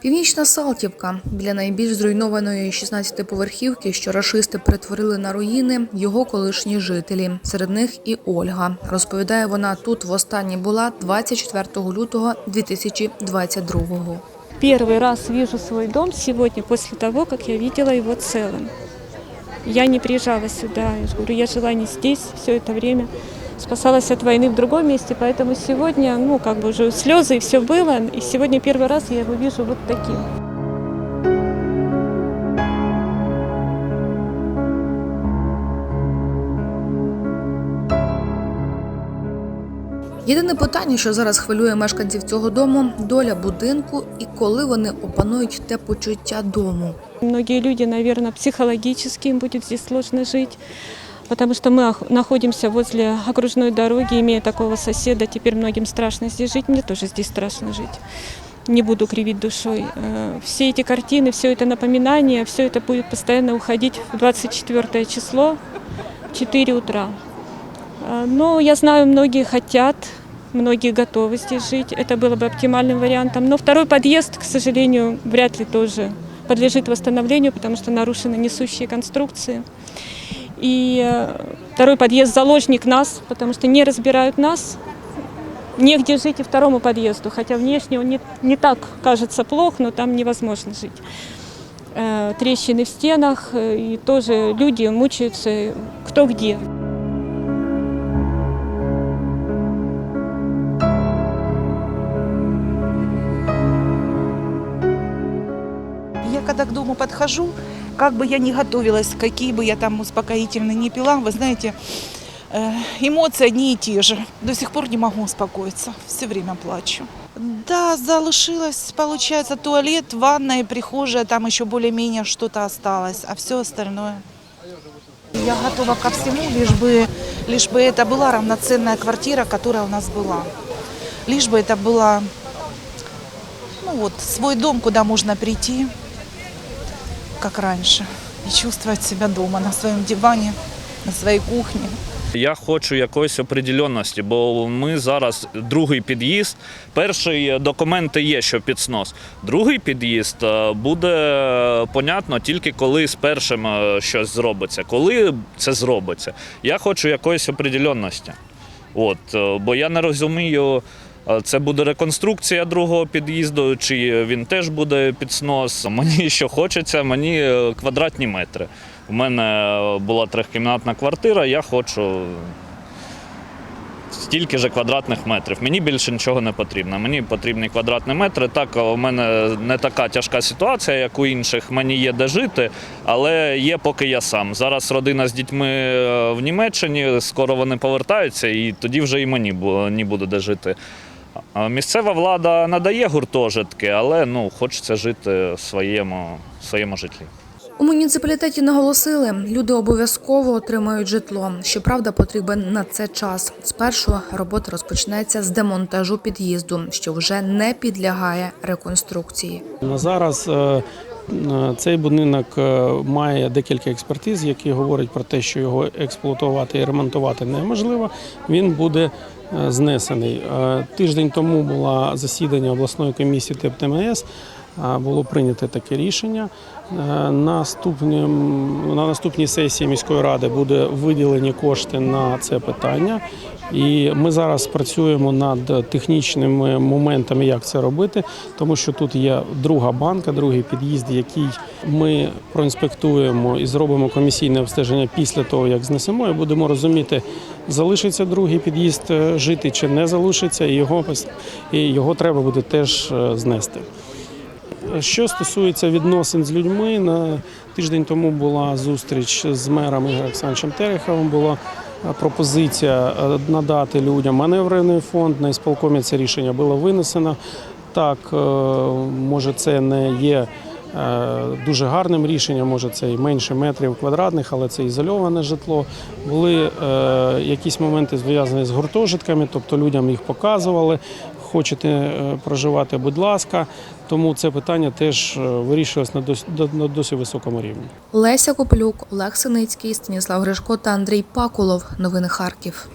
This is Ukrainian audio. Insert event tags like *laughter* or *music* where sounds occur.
Північна Салтівка біля найбільш зруйнованої 16-поверхівки, що рашисти перетворили на руїни, його колишні жителі. Серед них і Ольга. Розповідає, вона тут востаннє була 24 лютого 2022-го. Первый раз вижу свой дом сегодня после того, как я видела его целым. Я не приезжала сюда, я же говорю, я жила не здесь все это время, спасалась от войны в другом месте, поэтому сегодня, ну, как бы уже слезы и все было, и сегодня первый раз я его вижу вот таким. Єдине питання, що зараз хвилює мешканців цього дому доля будинку і коли вони опанують те почуття дому. Многие люди, наверное, психологически им будет здесь сложно жить, Потому что мы находимся возле окружной дороги, имея такого соседа, теперь многим страшно здесь жить, мне тоже здесь страшно жить. Не буду кривить душой. Э, Все эти картины, все это напоминание, все это будет постоянно уходить в 24 число, в 4 утра. Э, Но я знаю, многие хотят, многие готовы здесь жить. Это было бы оптимальным вариантом. Но второй подъезд, к сожалению, вряд ли тоже подлежит восстановлению, потому что нарушены несущие конструкции. И э, второй подъезд заложник нас, потому что не разбирают нас. Негде жить и второму подъезду, хотя внешне он не, не так кажется плох, но там невозможно жить. Э, Трещины в стенах, э, и тоже люди мучаются кто где. Я когда к дому подхожу, как бы я ни готовилась, какие бы я там успокоительные не пила, вы знаете, э, эмоции одни и те же. До сих пор не могу успокоиться, все время плачу. Да, залишилось, получается, туалет, ванная, прихожая, там еще более-менее что-то осталось, а все остальное. Я готова ко всему, лишь бы, лишь бы это была равноценная квартира, которая у нас была. Лишь бы это была ну вот, свой дом, куда можно прийти, как раньше, и чувствовать себя дома на своем диване, на своей кухне. Я хочу якоїсь определенності, бо ми зараз другий під'їзд. Перший документи є, що під снос. Другий під'їзд е, буде понятно тільки коли з першим е, щось зробиться. Коли це зробиться? Я хочу якоїсь определенності. От, е, бо я не розумію, це буде реконструкція другого під'їзду, чи він теж буде під снос. *laughs* Мені що хочеться, мені е, квадратні метри. У мене е, була трьохкімнатна квартира, я хочу стільки ж квадратних метрів. Мені більше нічого не потрібно. Мені потрібні квадратні метри. Так, у мене не така тяжка ситуація, як у інших. Мені є де жити, але є поки я сам. Зараз родина з дітьми е, в Німеччині, скоро вони повертаються, і тоді вже і мені буде де жити. Місцева влада надає гуртожитки, але ну, хочеться жити в своєму, в своєму житлі. У муніципалітеті наголосили, люди обов'язково отримають житло. Щоправда, потрібен на це час. Спершу робота розпочнеться з демонтажу під'їзду, що вже не підлягає реконструкції. На зараз е, цей будинок е, має декілька експертиз, які говорять про те, що його експлуатувати і ремонтувати неможливо. Він буде е, знесений. Е, Тиждень тому було засідання обласної комісії ТЕП ТМС. е, Було прийнято таке рішення. Е, Наступним, на наступній сесії міської ради буде виділені кошти на це питання. І ми зараз працюємо над технічними моментами, як це робити, тому що тут є друга банка, другий під'їзд, який ми проінспектуємо і зробимо комісійне обстеження після того, як знесемо, і будемо розуміти, залишиться другий під'їзд е, жити чи не залишиться, і його і його треба буде теж е, знести. Що стосується відносин з людьми, на тиждень тому була зустріч з мером Ігорем Олександровичем Тереховим. Була е, пропозиція е, надати людям маневрений фонд. На ісполкомі це рішення було винесено. Так, е, може, це не є дуже гарним рішенням, може це і менше метрів квадратних, але це ізольоване житло. Були якісь моменти зв'язані з гуртожитками, тобто людям їх показували. Хочете е, проживати, будь ласка. Тому це питання теж е, вирішилось на досі, на досі високому рівні. Леся Коплюк, Олег Синицький, Станіслав Гришко та Андрій Пакулов. Новини Харків.